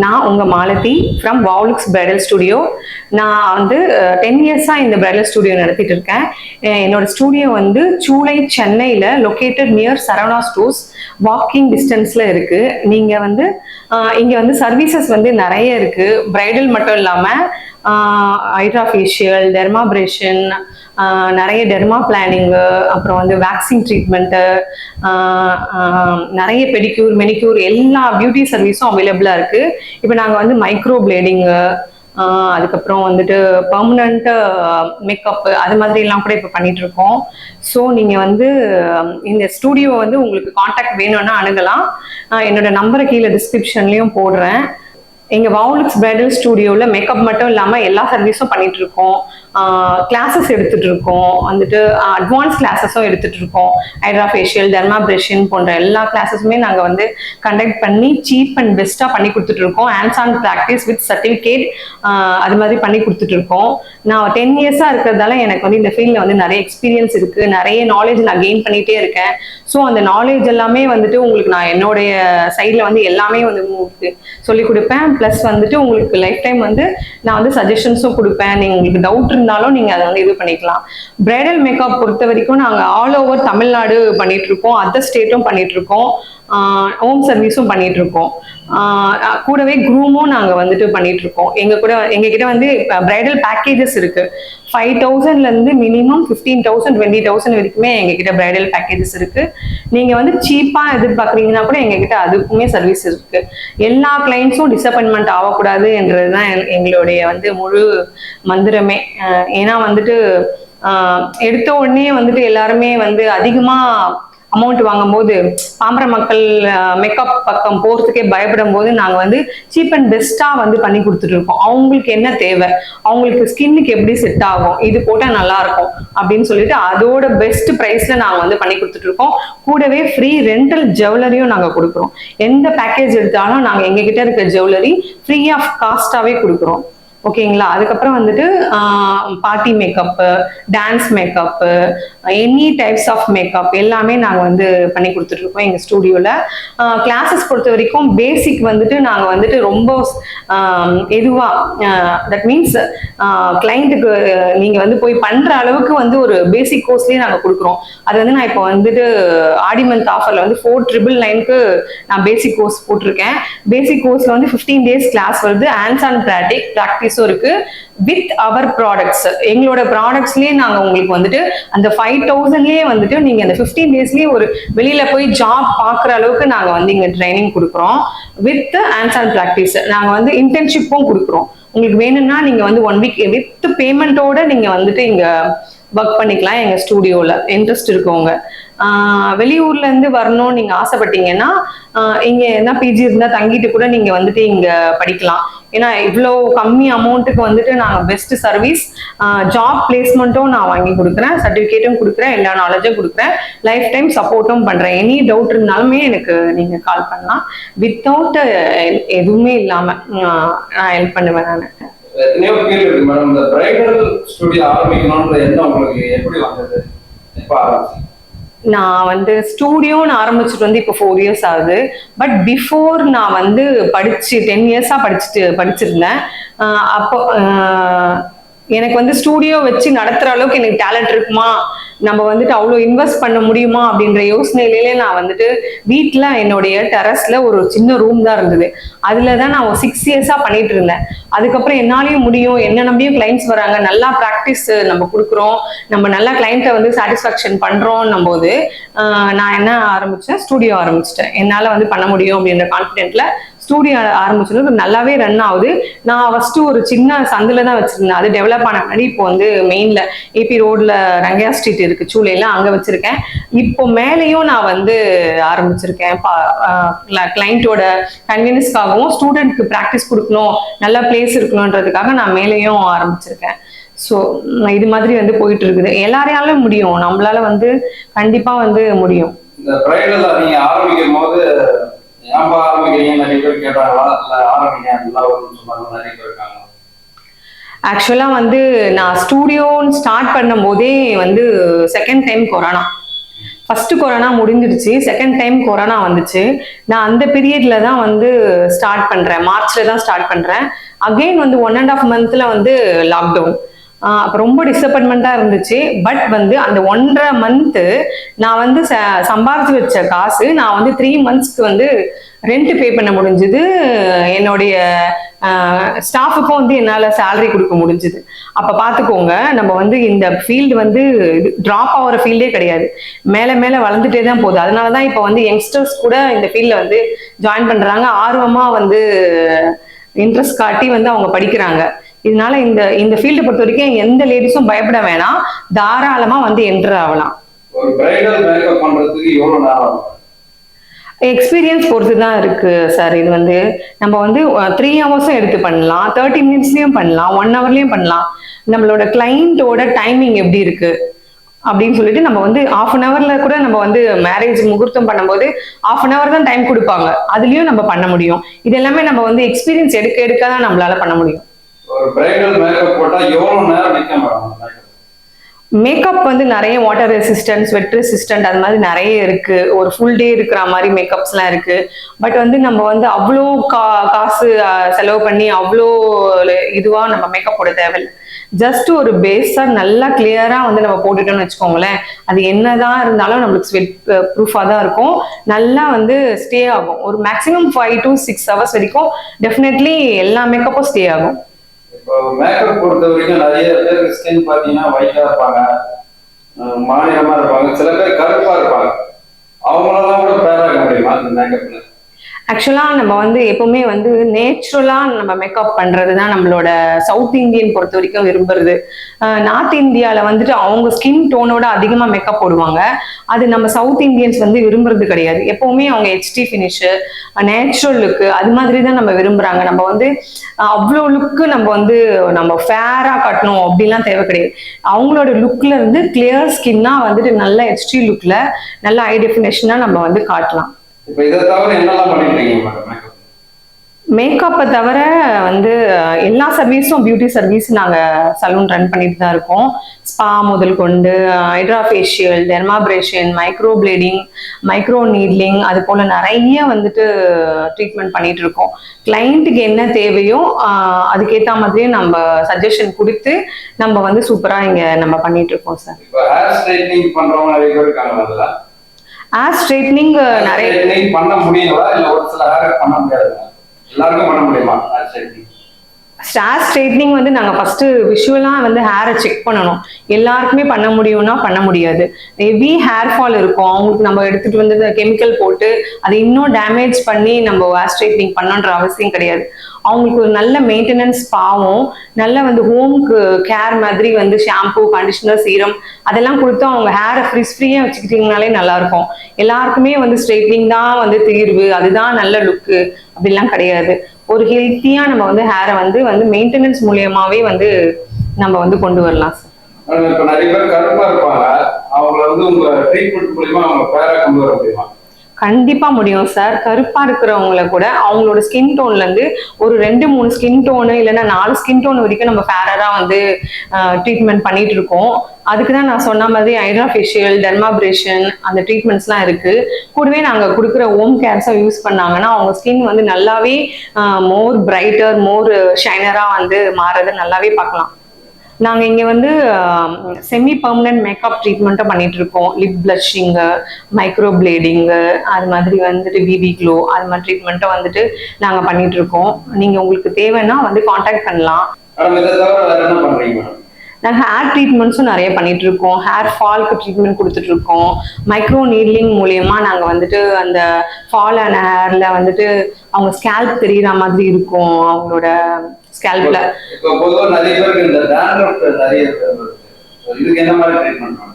நான் உங்கள் Malathi from Wowlooks bridal studio நான் வந்து டென் இயர்ஸாக இந்த பிரைடல் ஸ்டுடியோ நடத்திட்டு இருக்கேன். என்னோட ஸ்டுடியோ வந்து சூளை சென்னையில் located near Saravana stores walking டிஸ்டன்ஸில் இருக்குது நீங்கள் வந்து இங்கே வந்து சர்வீசஸ் வந்து நிறைய இருக்குது பிரைடல் மட்டும் இல்லாமல் ஹைட்ரா ஃபேஷியல் டெர்மாபிரேஷன் நிறைய டெர்மா பிளானிங்கு அப்புறம் வந்து வேக்சின் ட்ரீட்மெண்ட்டு நிறைய பெடிக்யூர் மெனிக்யூர் எல்லா பியூட்டி சர்வீஸும் அவைலபிளாக இருக்குது இப்போ நாங்கள் வந்து மைக்ரோ பிளேடிங்கு அதுக்கப்புறம் வந்துட்டு பர்மனண்ட் மேக்கப் அது மாதிரி எல்லாம் கூட இப்போ பண்ணிட்டு இருக்கோம் ஸோ நீங்கள் வந்து இந்த ஸ்டூடியோ வந்து உங்களுக்கு காண்டாக்ட் வேணும்னா அணுகலாம். என்னோட நம்பரை கீழே டிஸ்கிரிப்ஷன்லேயும் போடுறேன். எங்க வவுலுக்ஸ் பிரைடல் ஸ்டுடியோவில் மேக்கப் மட்டும் இல்லாமல் எல்லா சர்வீஸும் பண்ணிட்டு இருக்கோம் கிளாஸஸ் எடுத்துட்டு இருக்கோம் வந்துட்டு அட்வான்ஸ் கிளாஸஸும் எடுத்துட்டு இருக்கோம் ஹைட்ரா ஃபேஷியல் டெர்மாபிரேஷன் போன்ற எல்லா கிளாஸஸுமே நாங்கள் வந்து கண்டக்ட் பண்ணி சீப் அண்ட் பெஸ்ட்டாக பண்ணி கொடுத்துட்டு இருக்கோம் hands on practice with certificate அது மாதிரி பண்ணி கொடுத்துட்டு இருக்கோம் நான் டென் இயர்ஸாக இருக்கிறதால எனக்கு வந்து இந்த ஃபீல்டில் வந்து நிறைய எக்ஸ்பீரியன்ஸ் இருக்கு. நிறைய நாலேஜ் நான் கெயின் பண்ணிட்டே இருக்கேன். ஸோ அந்த நாலேஜ் எல்லாமே வந்துட்டு உங்களுக்கு நான் என்னுடைய சைடில் வந்து எல்லாமே வந்து உங்களுக்கு சொல்லி கொடுப்பேன். ப்ளஸ் வந்துட்டு உங்களுக்கு லைஃப் டைம் வந்து நான் வந்து சஜஷன்ஸும் கொடுப்பேன். நீங்கள் உங்களுக்கு டவுட் இருந்தாலும் நீங்கள் அதை வந்து இது பண்ணிக்கலாம். பிரைடல் மேக்கப் பொறுத்த வரைக்கும் நாங்கள் ஆல் ஓவர் தமிழ்நாடு பண்ணிட்டு இருக்கோம். அதர் ஸ்டேட்டும் பண்ணிட்டு இருக்கோம். ஹோம் சர்வீஸும் பண்ணிட்டு இருக்கோம். கூடவே குரூமும் நாங்கள் வந்துட்டு பண்ணிட்டு இருக்கோம் எங்க கூட எங்ககிட்ட வந்து பிரைடல் பேக்கேஜஸ் இருக்கு. ஃபைவ் தௌசண்ட்லேருந்து minimum fifteen thousand twenty thousand வரைக்குமே எங்ககிட்ட பிரைடல் பேக்கேஜஸ் இருக்கு. நீங்க வந்து சீப்பா எதிர்பார்க்குறீங்கன்னா கூட எங்ககிட்ட அதுக்குமே சர்வீஸ் இருக்கு. எல்லா கிளைண்ட்ஸும் டிசப்பாயின்மெண்ட் ஆகக்கூடாது என்றதுதான் எங்களுடைய வந்து முழு மந்திரமே. ஏன்னா வந்துட்டு எடுத்த உடனே வந்துட்டு எல்லாருமே வந்து அதிகமா அமௌண்ட் வாங்கும்போது பாம்பர மக்கள் மேக்கப் பக்கம் போறதுக்கே பயப்படும் போது நாங்க வந்து சீப் அண்ட் பெஸ்டா வந்து பண்ணி கொடுத்துட்டு இருக்கோம் அவங்களுக்கு என்ன தேவை? அவங்களுக்கு ஸ்கின்னுக்கு எப்படி செட் ஆகும்? இது போட்டா நல்லா இருக்கும் அப்படின்னு சொல்லிட்டு அதோட பெஸ்ட் ப்ரைஸில் நாங்க வந்து பண்ணி கொடுத்துட்டு இருக்கோம் கூடவே ஃப்ரீ ரெண்டல் ஜுவல்லரியும் நாங்க கொடுக்குறோம். எந்த பேக்கேஜ் எடுத்தாலும் நாங்க எங்ககிட்ட இருக்க ஜுவல்லரி ஃப்ரீ ஆஃப் காஸ்டாவே கொடுக்குறோம். ஓகேங்களா? அதுக்கப்புறம் வந்துட்டு party makeup dance makeup any types of makeup எல்லாமே நாங்கள் வந்து பண்ணி கொடுத்துட்ருக்கோம் எங்கள் ஸ்டூடியோவில் கிளாஸஸ் பொறுத்த வரைக்கும் பேசிக் வந்துட்டு நாங்கள் வந்துட்டு ரொம்ப எதுவாக தட் மீன்ஸ் கிளைண்ட்டுக்கு நீங்கள் வந்து போய் பண்ணுற அளவுக்கு வந்து ஒரு பேசிக் கோர்ஸ்லேயே நாங்கள் கொடுக்குறோம். அது வந்து நான் இப்போ வந்துட்டு ஆடி மந்த் ஆஃபரில் வந்து ஃபோர் ட்ரிபிள் நைனுக்கு நான் பேசிக் கோர்ஸ் போட்டிருக்கேன். பேசிக் கோர்ஸில் வந்து ஃபிஃப்டீன் டேஸ் கிளாஸ் வருது. ஹேண்ட்ஸ் ஆன் ப்ராக்டிக் ப்ராக்டிஸும் இருக்கு. வித் அவர் ப்ராடக்ட்ஸ் எங்களோட ப்ராடக்ட்ஸ்லயே நாங்க உங்களுக்கு வந்துட்டு அந்த ஃபைவ் தௌசண்ட்லயே வந்துட்டு நீங்க அந்த ஃபிஃப்டீன் டேஸ்லயே ஒரு வெளியில போய் ஜாப் பாக்குற அளவுக்கு நாங்க வந்து இங்க ட்ரைனிங் கொடுக்குறோம். வித் ஹேண்ட்ஸ் ஆன் ப்ராக்டிஸ் நாங்க வந்து இன்டர்ன்ஷிப்பும் கொடுக்குறோம். உங்களுக்கு வேணும்னா நீங்க வந்து ஒன் வீக் வித் பேமெண்ட்டோட நீங்க வந்துட்டு இங்க ஒர்க் பண்ணிக்கலாம் எங்கள் ஸ்டூடியோவில் இன்ட்ரெஸ்ட் இருக்கவங்க. வெளியூர்லேருந்து வெளியூர்ல இருந்து வரணும்னு நீங்க ஆசைப்பட்டீங்கன்னா இங்கே இங்க என்ன பிஜி இருந்தா தங்கிட்டு கூட நீங்க வந்துட்டு இங்க படிக்கலாம். ஏன்னா இவ்வளோ கம்மி அமௌண்ட்டுக்கு வந்துட்டு நாங்கள் பெஸ்ட் சர்வீஸ் ஜாப் பிளேஸ்மெண்ட்டும் நான் வாங்கி கொடுக்குறேன் சர்டிஃபிகேட்டும் கொடுக்குறேன் எல்லா நாலேஜும் கொடுக்குறேன். லைஃப் டைம் சப்போர்ட்டும் பண்ணுறேன் எனி டவுட் இருந்தாலுமே எனக்கு நீங்க கால் பண்ணலாம். வித்தவுட் எதுவுமே இல்லாம நான் ஹெல்ப் பண்ணுவேன் நான். எத்தனையோ பேர் இருக்கு மேடம். இந்த பிரைடல் ஸ்டுடியோ ஆரம்பிக்கணும்ன்ற எண்ணம் உங்களுக்கு எப்படி வந்தது? எப்போ ஆரம்பிச்சு நான் வந்து ஸ்டூடியோன்னு ஆரம்பிச்சுட்டு வந்து இப்போ ஃபோர் இயர்ஸ் ஆகுது. பட் பிஃபோர் நான் வந்து படிச்சு டென் இயர்ஸாக படிச்சுட்டு படிச்சிருந்தேன். அப்போ எனக்கு வந்து ஸ்டூடியோ வச்சு நடத்துகிற அளவுக்கு எனக்கு டேலண்ட் இருக்குமா? நம்ம வந்துட்டு அவ்வளோ இன்வெஸ்ட் பண்ண முடியுமா அப்படின்ற யோசனையிலே நான் வந்துட்டு வீட்டில் என்னுடைய டெரஸ்ல ஒரு சின்ன ரூம் தான் இருந்தது. அதில் தான் நான் சிக்ஸ் இயர்ஸாக பண்ணிட்டு இருந்தேன். அதுக்கப்புறம் என்னாலையும் முடியும். என்ன நம்பியும் கிளைண்ட்ஸ் வராங்க. நல்லா ப்ராக்டிஸ் நம்ம கொடுக்குறோம். நம்ம நல்லா கிளைண்ட்டை வந்து சாட்டிஸ்ஃபேக்ஷன் பண்ணுறோன்னும் போது நான் என்ன ஆரம்பித்தேன் ஸ்டூடியோ ஆரம்பிச்சிட்டேன். என்னால் வந்து பண்ண முடியும் அப்படின்ற கான்ஃபிடென்ட்ல ஸ்டூடியோ ஆரம்பிச்சது நல்லாவே ரன் ஆகுது. நான் ஃபர்ஸ்ட் ஒரு சின்ன சந்தில தான் வச்சிருந்தேன். அது டெவலப் ஆன முன்னாடி இப்போ வந்து மெயின்ல ஏபி ரோட்ல ரங்கையா ஸ்ட்ரீட் இருக்கு. சூளையில அங்க வச்சிருக்கேன். இப்போ மேலேயும் நான் வந்து ஆரம்பிச்சிருக்கேன். கிளைண்ட்டோட கன்வீனியன்ஸ்க்காகவும் ஸ்டூடெண்ட்க்கு ப்ராக்டிஸ் கொடுக்கணும் நல்ல பிளேஸ் இருக்கணுன்றதுக்காக நான் மேலேயும் ஆரம்பிச்சிருக்கேன். ஸோ இது மாதிரி வந்து போயிட்டு இருக்குது. எல்லாரையாலும் முடியும். நம்மளால வந்து கண்டிப்பா வந்து முடியும். இந்த பிரைடல் நீங்க ஆரம்பிக்கும் போது ஏன்பா ஆரம்பிக்கிறீங்க நிறைய பேர் கேட்டாங்களா ஆரம்பிங்க நல்லா வரும்னு சொன்னாங்க நிறைய பேர் இருக்காங்க. ஆக்சுவலாக வந்து நான் ஸ்டூடியோன்னு ஸ்டார்ட் பண்ணும் போதே வந்து second time corona first corona முடிஞ்சிடுச்சு. செகண்ட் டைம் கொரோனா வந்துச்சு. நான் அந்த பீரியட்ல தான் வந்து ஸ்டார்ட் பண்றேன். மார்ச்ல தான் ஸ்டார்ட் பண்றேன். அகைன் வந்து ஒன் அண்ட் ஆஃப் மந்த்ல வந்து லாக்டவுன் அப்போ ரொம்ப டிசப்பாயின்மெண்ட்டாக இருந்துச்சு. பட் வந்து அந்த ஒன்றரை மந்த்து நான் வந்து ச சம்பாரிச்சு வச்ச காசு நான் வந்து த்ரீ மந்த்ஸ்க்கு வந்து ரெண்ட் பே பண்ண முடிஞ்சுது. என்னுடைய ஸ்டாஃபுக்கும் வந்து என்னால் சேலரி கொடுக்க முடிஞ்சுது. அப்போ பார்த்துக்கோங்க நம்ம வந்து இந்த ஃபீல்டு வந்து ட்ராப் ஆகிற ஃபீல்டே கிடையாது. மேலே மேலே வளர்ந்துட்டே தான் போகுது. அதனால தான் இப்போ வந்து யங்ஸ்டர்ஸ் கூட இந்த ஃபீல்டில் வந்து ஜாயின் பண்ணுறாங்க ஆர்வமாக வந்து இன்ட்ரெஸ்ட் காட்டி வந்து அவங்க படிக்கிறாங்க. இதனால இந்த இந்த ஃபீல்டை பொறுத்த வரைக்கும் எந்த லேடிஸும் பயப்பட வேணாம். தாராளமா வந்து என்டர் ஆகலாம். எக்ஸ்பீரியன்ஸ் பொறுத்து தான் இருக்கு சார் இது வந்து நம்ம வந்து த்ரீ ஹவர்ஸும் எடுத்து பண்ணலாம். தேர்ட்டி மினிட்ஸ்லயும் பண்ணலாம். ஒன் ஹவர்லயும் பண்ணலாம். நம்மளோட கிளைண்ட்டோட டைமிங் எப்படி இருக்கு? அப்படின்னு சொல்லிட்டு நம்ம வந்து ஆஃப் அன் ஹவர்ல கூட நம்ம வந்து மேரேஜ் முகூர்த்தம் பண்ணும்போது ஆஃப் அன் ஹவர் தான் டைம் கொடுப்பாங்க. அதுலயும் நம்ம பண்ண முடியும். இது எல்லாமே நம்ம வந்து எக்ஸ்பீரியன்ஸ் எடுக்க எடுக்க தான் நம்மளால பண்ண முடியும். ஒரு பிரைடல் மேக்கப் போட்டா எவ்வளவு நேரம் நிக்க மேடம் மேக்கப் வந்து நிறைய வாட்டர் ரெசிஸ்டன்ஸ் வெட் ரெசிஸ்டன்ட் அது மாதிரி நிறைய இருக்கு. ஒரு ஃபுல் டே இருக்கிற மாதிரி மேக்கப்ஸ்லாம் இருக்கு. பட் வந்து நம்ம வந்து அவ்வளோ கா காசு செலவு பண்ணி அவ்வளோ இதுவாக நம்ம மேக்கப் போட தேவையில்லை. ஜஸ்ட் ஒரு பேஸா நல்லா கிளியரா வந்து நம்ம போட்டுட்டோம்னு வச்சுக்கோங்களேன். அது என்னதான் இருந்தாலும் நம்மளுக்கு ஸ்வெட் ப்ரூஃபாக தான் இருக்கும். நல்லா வந்து ஸ்டே ஆகும். ஒரு maximum five to six hours வரைக்கும் டெஃபினெட்லி எல்லா மேக்கப்பும் ஸ்டே ஆகும். இப்போ மேக்கப் பொறுத்த வரைக்கும் நிறைய பேருக்கு ஸ்கின் பாத்தீங்கன்னா ஒயிட்டா இருப்பாங்க. அஹ் மாநிலமா இருப்பாங்க. சில பேர் கருப்பா இருப்பாங்க. அவங்களெல்லாம் கூட பேராக முடியுமா அந்த மேக்கப்ல? ஆக்சுவலாக நம்ம வந்து எப்பவுமே வந்து நேச்சுரலாக நம்ம மேக்கப் பண்ணுறது தான் நம்மளோட சவுத் இந்தியன் பொறுத்த வரைக்கும் விரும்புறது. நார்த் இந்தியாவில் வந்துட்டு அவங்க ஸ்கின் டோனோட அதிகமாக மேக்கப் போடுவாங்க. அது நம்ம சவுத் இந்தியன்ஸ் வந்து விரும்புறது கிடையாது. எப்பவுமே அவங்க ஹெச்டி ஃபினிஷு நேச்சுரல் லுக்கு அது மாதிரி தான் நம்ம விரும்புகிறாங்க நம்ம வந்து அவ்வளோ லுக்கு நம்ம வந்து நம்ம ஃபேராக கட்டணும் அப்படிலாம் தேவை கிடையாது. அவங்களோட லுக்ல இருந்து கிளியர் ஸ்கின்னாக வந்துட்டு நல்ல ஹெச்டி லுக்கில் நல்ல ஐ டெஃபினேஷனாக நம்ம வந்து காட்டலாம். இப்போ இதை தவிர என்னெல்லாம் பண்ணிட்டு இருக்கீங்க மேடம் மேக்கப் மேக்கப்பை தவிர வந்து எல்லா சர்வீஸும் பியூட்டி சர்வீஸ் நாங்கள் சலூன் ரன் பண்ணிட்டு தான் இருக்கோம். ஸ்பா முதல் கொண்டு hydra facial dermabrasion micro blading micro needling அது போல் நிறைய வந்துட்டு ட்ரீட்மெண்ட் பண்ணிட்டு இருக்கோம். கிளைண்ட்டுக்கு என்ன தேவையோ அதுக்கேற்ற மாதிரியே நம்ம சஜஷன் கொடுத்து நம்ம வந்து சூப்பராக இங்கே நம்ம பண்ணிட்டு இருக்கோம் சார் ஹேர் ஸ்ட்ரைட்னிங் நிறைய பண்ண முடியுங்களா இல்ல ஒரு சில பண்ண முடியாதுங்களா? எல்லாருக்கும் பண்ண முடியுமா? ஹேர் ஸ்ட்ரைட்னிங் ஸ்டார் ஸ்ட்ரைட்னிங் வந்து நாங்கள் ஃபர்ஸ்ட் விஷுவலாக வந்து ஹேரை செக் பண்ணணும். எல்லாருக்குமே பண்ண முடியும்னா பண்ண முடியாது. ஹெவி ஹேர் ஃபால் இருக்கும். அவங்களுக்கு நம்ம எடுத்துகிட்டு வந்து கெமிக்கல் போட்டு அதை இன்னும் டேமேஜ் பண்ணி நம்ம ஹேர் ஸ்ட்ரைட்னிங் பண்ணணுன்ற அவசியம் கிடையாது. அவங்களுக்கு ஒரு நல்ல மெயின்டெனன்ஸ் பாவம். நல்ல வந்து ஹோம்க்கு கேர் மாதிரி வந்து ஷாம்பு கண்டிஷனர் சீரம் அதெல்லாம் கொடுத்து அவங்க ஹேரை ஃப்ரீஸ் ஃப்ரீயாக வச்சுக்கிட்டிங்கனாலே நல்லாயிருக்கும். எல்லாருக்குமே வந்து ஸ்ட்ரைட்னிங் தான் வந்து தீர்வு. அதுதான் நல்ல லுக்கு அப்படிலாம் கிடையாது. ஒரு ஹெல்த்தியா நம்ம வந்து ஹேரை வந்து வந்து மெயின்டெனன்ஸ் மூலியமாவே வந்து நம்ம வந்து கொண்டு வரலாம் சார் மேடம் நிறைய பேர் கருப்பா இருப்பாங்க. அவங்கள வந்து உங்க ட்ரீட்மெண்ட் மூலியமா அவங்க பேரா கொண்டு வர முடியுமா? கண்டிப்பா முடியும் சார் கருப்பா இருக்கிறவங்கள கூட அவங்களோட ஸ்கின் டோன்ல இருந்து ஒரு ரெண்டு மூணு ஸ்கின் டோனு இல்லைன்னா நாலு ஸ்கின் டோன் வரைக்கும் நம்ம ஃபேரரா வந்து ட்ரீட்மெண்ட் பண்ணிட்டு இருக்கோம். அதுக்கு தான் நான் சொன்ன மாதிரி ஹைட்ரா ஃபேஷியல் டெர்மாபிரேஷன் அந்த ட்ரீட்மெண்ட்ஸ்லாம் இருக்கு. கூடவே நாங்க கொடுக்குற ஹோம் கேர்ஸை யூஸ் பண்ணாங்கன்னா அவங்க ஸ்கின் வந்து நல்லாவே மோர் பிரைட்டர் மோர் ஷைனரா வந்து மாறுறதை நல்லாவே பார்க்கலாம். நாங்கள் இங்கே வந்து செமி பர்மனன்ட் மேக்கப் ட்ரீட்மெண்ட்டும் பண்ணிட்டு இருக்கோம் லிப் பிளஷிங்கு மைக்ரோ பிளேடிங்கு அது மாதிரி வந்துட்டு பிபி க்ளோ அது மாதிரி ட்ரீட்மெண்ட்டும் வந்துட்டு நாங்கள் பண்ணிட்டு இருக்கோம் நீங்கள் உங்களுக்கு தேவைன்னா வந்து காண்டாக்ட் பண்ணலாம். நாங்கள் ஹேர் ட்ரீட்மெண்ட்ஸும் நிறைய பண்ணிட்டு இருக்கோம் ஹேர் ஃபால்க்கு ட்ரீட்மெண்ட் கொடுத்துட்டு இருக்கோம் மைக்ரோ நீட்லிங் மூலியமா நாங்கள் வந்துட்டு அந்த ஃபால் ஆன ஹேர்ல வந்துட்டு அவங்க ஸ்கேல்ப் தெரியுற மாதிரி இருக்கும். அவங்களோட ஸ்கேல்ப்ல இப்போ பொதுவா நிறைய பேருக்கு இந்த டேண்ட்ரஃப் நிறைய. இதுக்கு என்ன மாதிரி ட்ரீட்மெண்ட்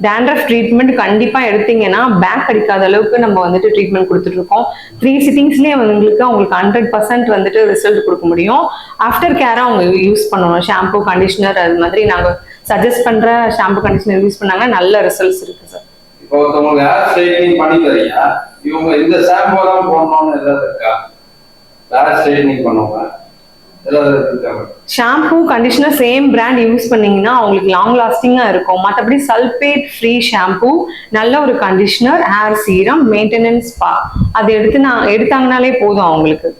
டேண்ட்ரஃப் ட்ரீட்மெண்ட் கண்டிப்பா எடுத்தீங்கன்னா பேக் அடிக்காத அளவுக்கு நம்ம வந்துட்டு ட்ரீட்மெண்ட் கொடுத்துட்டு இருக்கோம் த்ரீ சிட்டிங்ஸ்லயே அவங்களுக்கு அவங்களுக்கு ஹண்ட்ரட் பர்சன்ட் வந்துட்டு ரிசல்ட் கொடுக்க முடியும். ஆஃப்டர் கேரா அவங்க யூஸ் பண்ணணும். ஷாம்பு கண்டிஷனர் அது மாதிரி நாங்க சஜஸ்ட் பண்ற ஷாம்பு கண்டிஷனர் யூஸ் பண்ணாங்கன்னா நல்ல ரிசல்ட்ஸ் இருக்கு சார் இப்போ ஒருத்தவங்களுக்கு ஹேர் ஸ்ட்ரைட்னிங் பண்ணி தரீங்க. இவங்க இந்த ஷாம்பு தான் போடணும்னு ஏதாவது இருக்கா? ஹேர் ஸ்ட்ரைட்னிங் பண்ணுவாங்க. Shampoo conditioner same brand use பண்ணீங்கன்னா அவங்களுக்கு லாங் லாஸ்டிங்கா இருக்கும். மற்றபடி சல்பேட் ஃப்ரீ ஷாம்பூ நல்ல ஒரு conditioner hair serum maintenance spa அது எடுத்து நான் எடுத்தாங்கனாலே போதும் அவங்களுக்கு.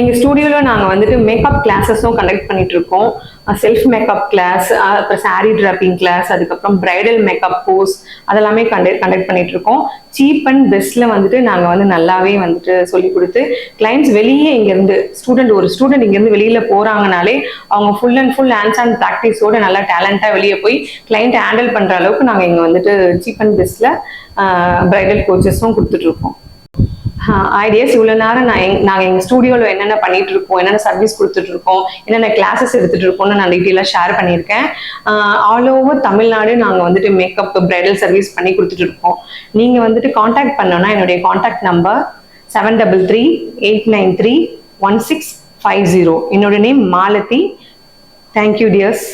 எங்க ஸ்டூடியோவில் நாங்க வந்துட்டு மேக்கப் கிளாஸஸும் கண்டக்ட் பண்ணிட்டு இருக்கோம். செல்ஃப் மேக்கப் கிளாஸ் அப்புறம் சாரீ டிராப்பிங் கிளாஸ் அதுக்கப்புறம் பிரைடல் மேக்கப் கோர்ஸ் அதெல்லாமே கண்டக்ட் கண்டக்ட் பண்ணிட்டு இருக்கோம் சீப் அண்ட் பெஸ்ட்ல வந்துட்டு நாங்க வந்து நல்லாவே வந்துட்டு சொல்லி கொடுத்து கிளைண்ட்ஸ் வெளியே இங்கேருந்து ஸ்டூடெண்ட் ஒரு ஸ்டூடெண்ட் இங்கேருந்து வெளியில் வெளியில போறாங்கனாலே அவங்க full and full hands and ப்ராக்டிஸோட நல்லா டேலண்டா வெளியே போய் கிளைண்ட் ஹேண்டில் பண்ற அளவுக்கு நாங்க இங்க வந்துட்டு சீப் அண்ட் பெஸ்ட்ல பிரைடல் கோச்சஸும் கொடுத்துட்டு இருக்கோம் ஐடியாஸ் இவ்வளோ நேரம் நான் எங் நாங்கள் எங்கள் ஸ்டூடியோவில் என்னென்ன பண்ணிட்டு இருக்கோம் என்னென்ன சர்வீஸ் கொடுத்துட்டு இருக்கோம் என்னென்ன கிளாஸஸ் எடுத்துட்டு இருக்கோம்னு நான் டீட்டெயிலாக ஷேர் பண்ணியிருக்கேன். ஆல் ஓவர் தமிழ்நாடு நாங்கள் வந்துட்டு மேக்கப் பிரைடல் சர்வீஸ் பண்ணி கொடுத்துட்டு இருக்கோம். நீங்கள் வந்துட்டு காண்டாக்ட் பண்ணோன்னா என்னுடைய contact number seven double three eight nine three one six five zero என்னோட name Malathi. Thank you dears